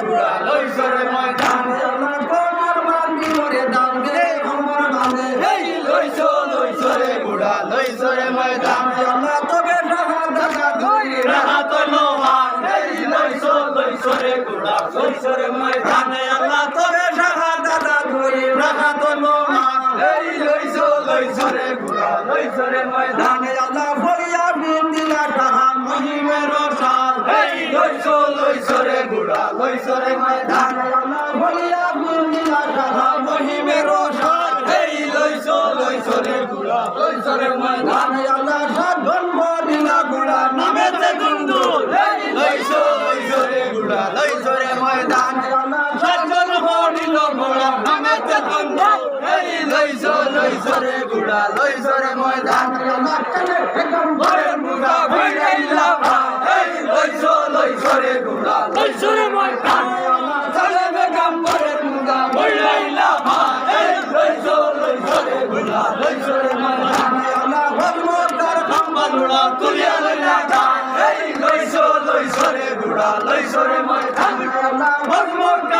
গুড়া লইছরে ময়দান। আল্লাহ তোমার বান্দি করে দান দে আমার বান্দে এই লইছ লইছরে গুড়া লইছরে ময়দান। আল্লাহ তোকে লইছরে গুড়া ময়দান আল্লাহ ফরিয়া বিন মহিমের সাল এই লইছ লইছরে গুড়া লইছরে ময়দান আল্লাহ সাধন দিলা গুড়া নামেতে দুন্দুল এই লইছ লইছরে গুড়া লইছরে ময়দান আল্লাহ সজ্জন হরিল ঘোড়া নামেতে দুন্দুল এই লইছ লইছরে গুড়া লইছরে ময়দান আল্লাহ চলে একদম ঘরের মুগা ভিড়াইলা এই লইছ লইছরে গুড়া লইছরে ময়দান চলে বেগম লইছ লইছরে গুড়া লইছরে ময়দান আল্লাহ হজমতার বালুড়া তুলিয়া লইলা গান এই লইছ আল্লাহ মজমুকার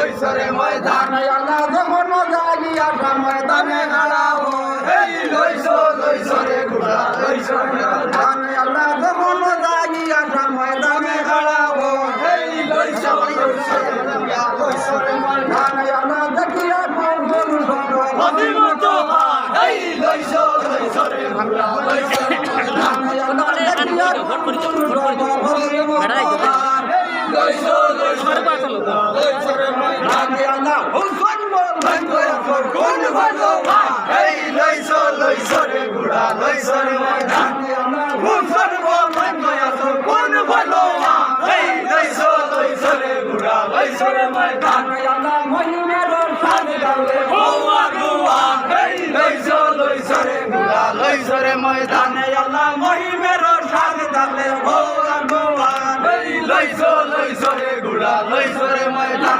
গুড়া লইছরে ময়দান আল্লাহ যখন জাগিয়া ময়দানে দাঁড়াও। এই ময়দান আল্লাহ যখন গুড়া লইছরে ময়দান অধিমত এই লইছ লইছরে গুড়া লইছরে ময়দান ময়দান আল্লাহ মহিমের সাথে গালে গোয়া গোয়া এই লইছ লইছরে গুড়া লইছরে ময়দান আল্লাহ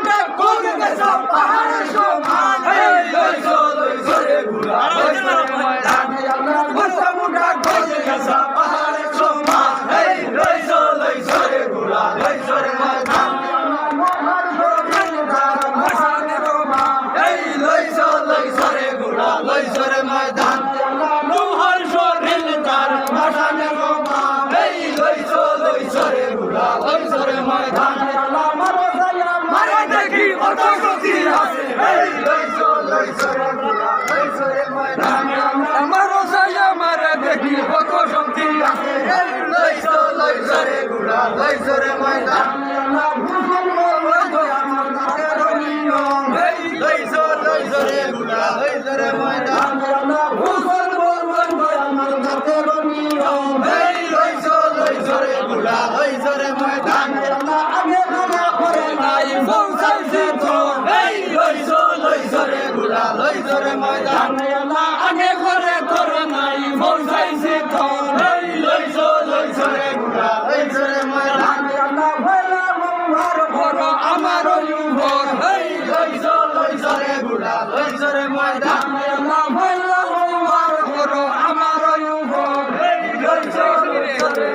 আমার ভর আমার ভর হই লইছ লইছ রে বুড়া লইছ রে ময়দান। না ভাইল আমার ভর আমার ভর হই লইছ লইছ রে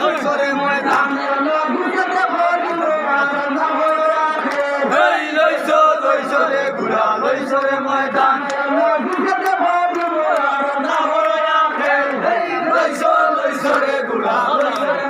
লইছ রে ময়দান। না বুঝতে পারি না ভাইল হই লইছ লইছ রে বুড়া লইছ রে ময়দান না বুঝতে পারি না ভাইল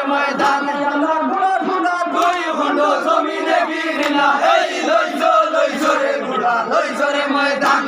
ময়দান